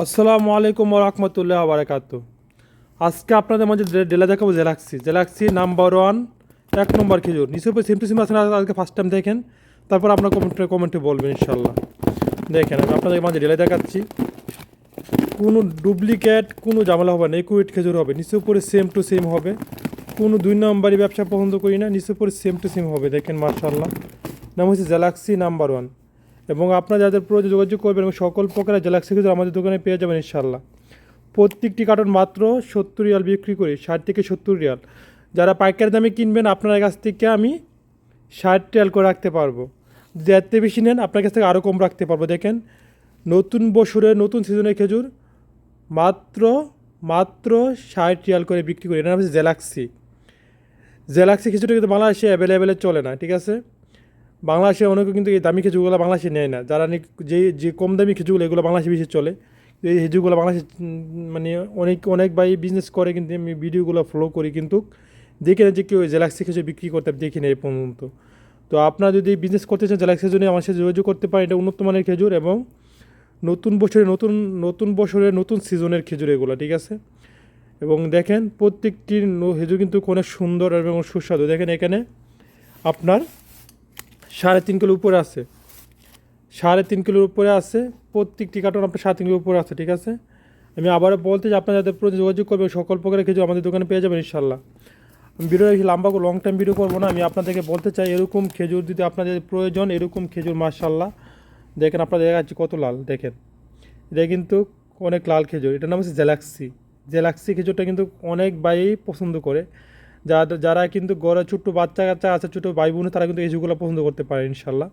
আসসালামু আলাইকুম রহমতুল্লাহ বারাকাত আজকে আপনাদের মাঝে ডেলা দেখাবো জেলাক্সি। জেলাক্সি নাম্বার ওয়ান, এক নম্বর খেজুর। নিচে উপরে সিম টু সিম আসেন আজকে ফার্স্ট টাইম দেখেন। তারপর আপনার কমেন্টে কমেন্টে বলবেন ইনশাল্লাহ দেখেন, আমি আপনাদের মাঝে ডেলা দেখাচ্ছি। কোনো ডুপ্লিকেট কোনো ঝামেলা হবে না একুইট খেজুর হবে। নিচে উপরে সেম টু সেম হবে। কোনো দুই নম্বরই ব্যবসা পছন্দ করি না নিচে উপরে সেম টু সেম হবে। দেখেন মার্শাল্লাহ নাম হচ্ছে জেলাক্সি নাম্বার ওয়ান। এবং আপনারা যাদের প্রয়োজন যোগাযোগ করবেন এবং সকল প্রকারের জেলাক্সি খেজুর আমাদের দোকানে পেয়ে যাবেন ইনশাল্লাহ প্রত্যেকটি কার্টন মাত্র সত্তর রিয়াল বিক্রি করি, ষাট থেকে সত্তর রিয়াল। যারা পাইকারি দামে কিনবেন আপনার কাছ থেকে আমি ষাট রিয়াল করে রাখতে পারব। যদি এত বেশি নেন, আপনার কাছ থেকে আরও কম রাখতে পারব। দেখেন, নতুন বছরের নতুন সিজনের খেজুর মাত্র মাত্র ষাট রিয়াল করে বিক্রি করি। এটা নাম হচ্ছে জেলাক্সি জেলাক্সি খেজুরটা কিন্তু বাংলাদেশে অ্যাভেলেবেলে চলে না, ঠিক আছে? বাংলাদেশে অনেকে কিন্তু এই দামি খেজুরগুলো বাংলাদেশে নেয় না। যারা যে যে কম দামি খেজুরগুলো, এগুলো বাংলাদেশে বেশি চলে। এই খেজুরগুলো বাংলাদেশে মানে অনেক অনেক ভাই বিজনেস করে কিন্তু আমি ভিডিওগুলো ফলো করি কিন্তু দেখি না যে কেউ জেলাক্সি খেজুর বিক্রি করতে দেখি না এই পর্যন্ত। তো আপনারা যদি বিজনেস করতে চান জেলাক্সি খেজুর আমার সাথে যোগাযোগ করতে পারেন। এটা উন্নত মানের খেজুর এবং নতুন বছরে নতুন নতুন বছরের নতুন সিজনের খেজুর এগুলো, ঠিক আছে? এবং দেখেন প্রত্যেকটি খেজুর কিন্তু অনেক সুন্দর এবং সুস্বাদু। দেখেন এখানে আপনার সাড়ে তিন কিলো উপরে আছে। সাড়ে তিন কিলোর উপরে আছে, প্রত্যেকটি কার্টন আপনার সাড়ে তিন কিলোর উপরে আছে, ঠিক আছে? আমি আবারও বলতে যে আপনারা যাদের প্রতি যোগাযোগ করবেন, সকল প্রকারের খেজুর আমাদের দোকানে পেয়ে যাবেন ইনশাল্লাহ আমি ভিডিও লম্বা লং টাইম ভিডিও করব না, আমি আপনাদেরকে বলতে চাই, এরকম খেজুর যদি আপনাদের প্রয়োজন, এরকম খেজুর মার্শাল্লাহ দেখেন আপনাদের দেখাচ্ছি কত লাল, দেখেন। এটা কিন্তু অনেক লাল খেজুর, এটার নাম হচ্ছে জেলাক্সি। জেলাক্সি খেজুরটা কিন্তু অনেক ভাই পছন্দ করে। যারা যারা কিন্তু গড়ে ছোট্ট বাচ্চা কাচ্চা আছে ছোটো ভাই বোন তারা কিন্তু এই খেজুরগুলো পছন্দ করতে পারে, ইনশাল্লাহ।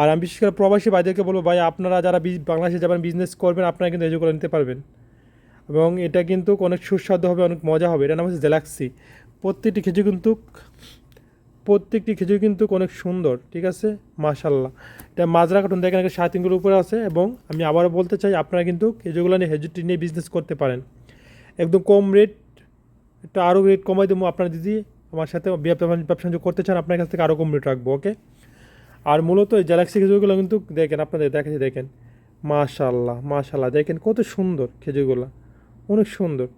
আর আমি বিশেষ করে প্রবাসী ভাইদেরকে বলব, ভাই, আপনারা যারা বাংলাদেশে যাবেন বিজনেস করবেন, আপনারা কিন্তু এই খেজুরগুলো নিতে পারবেন। এবং এটা কিন্তু অনেক সুস্বাদু হবে, অনেক মজা হবে। এটা নাম হচ্ছে জেলাক্সি। প্রত্যেকটি খেজুর কিন্তু প্রত্যেকটি খেজুর কিন্তু অনেক সুন্দর, ঠিক আছে? মাশাল্লাহ। এটা মাজরা কাটুন দেখেন একটা সাত তিনগুলোর উপরে আছে, এবং আমি আবারও বলতে চাই, আপনারা কিন্তু খেজুরগুলো নিয়ে খেজুরটি নিয়ে বিজনেস করতে পারেন। একদম কম রেট একটু আরও রেট কমাই দেবো আপনারা যদি আমার সাথে ব্যবসা করতে চান, আপনার কাছ থেকে আরও কম রেট রাখব ওকে আর মূলত এই গ্যালাক্সি খেজুরগুলো কিন্তু দেখেন আপনাদের, দেখাচ্ছি, দেখেন। মাশাল্লাহ মাশাল্লাহ দেখেন কত সুন্দর খেজুরগুলো, অনেক সুন্দর।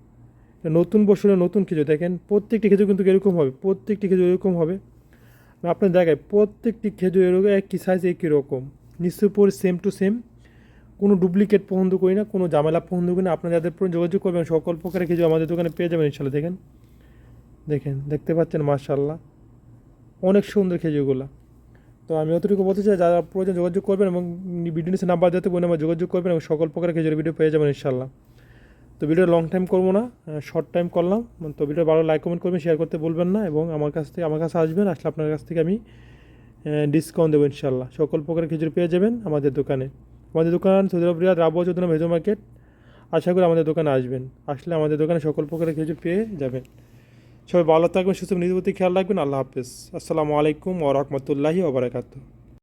নতুন বছরের নতুন খেজুর, দেখেন, প্রত্যেকটি খেজুর কিন্তু এরকম হবে, প্রত্যেকটি খেজুর এরকম হবে। আপনার দেখায় প্রত্যেকটি খেজুর এরকম একই সাইজ একই রকম নিশ্চয় সেম টু সেম কোনো ডুপ্লিকেট পছন্দ করি না, কোনো জামেলা পছন্দ করি না। আপনারা যাদের যোগাযোগ করবেন, সকল প্রকারের খেজুর আমাদের দোকানে পেয়ে যাবেন ইনশাল্লাহ। দেখেন দেখেন, দেখতে পাচ্ছেন মার্শাল্লাহ অনেক সুন্দর খেজুরগুলো। তো আমি অতটুকু বলতে চাই, যারা প্রয়োজন যোগাযোগ করবেন এবং ভিডিও নিচে নাম্বার দিতে বলে আমার যোগাযোগ করবেন এবং সকল প্রকারের খেজুর ভিডিও পেয়ে যাবেন ইনশাল্লাহ। তো ভিডিও লং টাইম করব না শর্ট টাইম করলাম। তো ভিডিও ভালো লাইক কমেন্ট করবেন শেয়ার করতে বলবেন না এবং আমার কাছ থেকে, আমার কাছে আসবেন, আসলে আপনার কাছ থেকে আমি ডিসকাউন্ট দেবো ইনশাল্লাহ। সকল প্রকারের খেজুর পেয়ে যাবেন আমাদের দোকানে। আমাদের দোকান সৌদি আরব রিয়াদ, রাবুয়া চৌধুরী মেজো মার্কেট আশা করি আমাদের দোকানে আসবেন। আসলে আমাদের দোকানে সকল প্রকারের কিছু পেয়ে যাবেন। সবাই ভালো থাকবেন, সুস্থ নিজের প্রতি খেয়াল রাখবেন। আল্লাহ হাফেজ। আসসালামু আলাইকুম ও রহমতুল্লাহি ওবরাকাতু